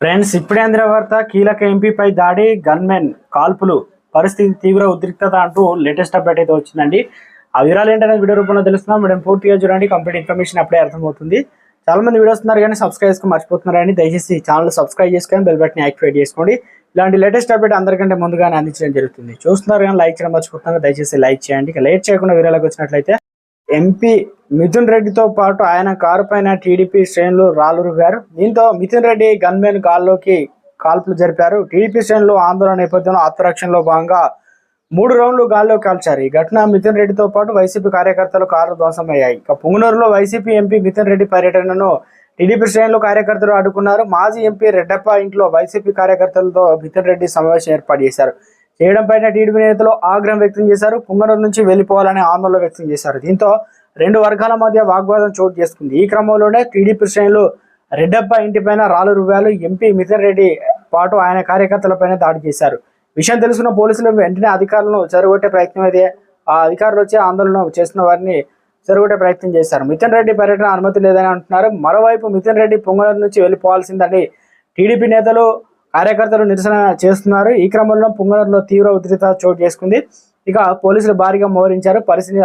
Friends ఇప్పుడే అందిన వార్త కీలక ఎంపీపై దాడి గన్మెన్ కాల్పులు పరిస్థితి తీవ్ర ఉద్రిక్తత అంటూ లేటెస్ట్ అప్డేట్ అయితే వచ్చిందండి. ఆ వివరాలు ఏంటనేది వీడియో రూపంలో తెలుస్తున్నాం. మేడం పూర్తిగా చూడండి కంప్లీట్ ఇన్ఫర్మేషన్ అప్పుడే అర్థమవుతుంది. చాలా మంది వీడియోస్ ఉన్నారు కానీ సబ్స్క్రైబ్ చేసుకుని మర్చిపోతున్నారని దయచేసి ఛానల్ సబ్స్క్రైబ్ చేసుకొని బెల్ బటన్ యాక్టివేట్ చేసుకోండి. ఇలాంటి లేటెస్ట్ అప్డేట్ అందరికంటే ముందుగానే అందించడం జరుగుతుంది. చూస్తున్నారు కానీ లైక్ చేయడం మర్చిపోతున్నారు. దయచేసి లైక్ చేయండి. ఇక లేట్ చేయకుండా వీరాలకు వచ్చినట్లయితే ఎంపీ మిథున్ రెడ్డితో పాటు ఆయన కారు పైన టీడీపీ శ్రేణులు రాలురుగారు. దీంతో మిథున్ రెడ్డి గన్మెన్ గాల్లోకి కాల్పులు జరిపారు. టీడీపీ శ్రేణులు ఆందోళన నేపథ్యంలో ఆత్మరక్షణలో భాగంగా మూడు రౌండ్లు గాల్లో కాల్చారు. ఈ ఘటన మిథున్ రెడ్డితో పాటు వైసీపీ కార్యకర్తలు కారు ధ్వంసమయ్యాయి. ఇక పుంగనూరులో వైసీపీ ఎంపీ మిథున్ రెడ్డి పర్యటనను టీడీపీ శ్రేణులు కార్యకర్తలు అడ్డుకున్నారు మాజీ ఎంపీ రెడ్డప్ప ఇంట్లో వైసీపీ కార్యకర్తలతో మిథున్ రెడ్డి సమావేశం ఏర్పాటు చేశారు. చేయడం పైన టీడీపీ నేతలు ఆగ్రహం వ్యక్తం చేశారు. పుంగనూరు నుంచి వెళ్ళిపోవాలని ఆందోళన వ్యక్తం చేశారు. దీంతో రెండు వర్గాల మధ్య వాగ్వాదం చోటు చేసుకుంది. ఈ క్రమంలోనే టీడీపీ శ్రేణులు రెడ్డప్ప ఇంటిపైన రాళ్ళు రువ్వాలు ఎంపీ మిథున్ రెడ్డి పాటు ఆయన కార్యకర్తలపైన దాడి చేశారు. విషయం తెలుసుకున్న పోలీసులు వెంటనే అధికారులను చెరగొట్టే ప్రయత్నం అయితే ఆ అధికారులు వచ్చి ఆందోళన చేసిన వారిని చెరగొట్టే ప్రయత్నం చేశారు. మిథున్ రెడ్డి పర్యటన అనుమతి లేదని అంటున్నారు. మరోవైపు మిథున్ రెడ్డి పొంగనూరు నుంచి వెళ్ళిపోవాల్సిందని టీడీపీ నేతలు కార్యకర్తలు నిరసన చేస్తున్నారు. ఈ క్రమంలో పుంగనూరులో తీవ్ర ఉద్రిక్త చోటు చేసుకుంది. ఇక పోలీసులు భారీగా మోహరించారు. పరిస్థితి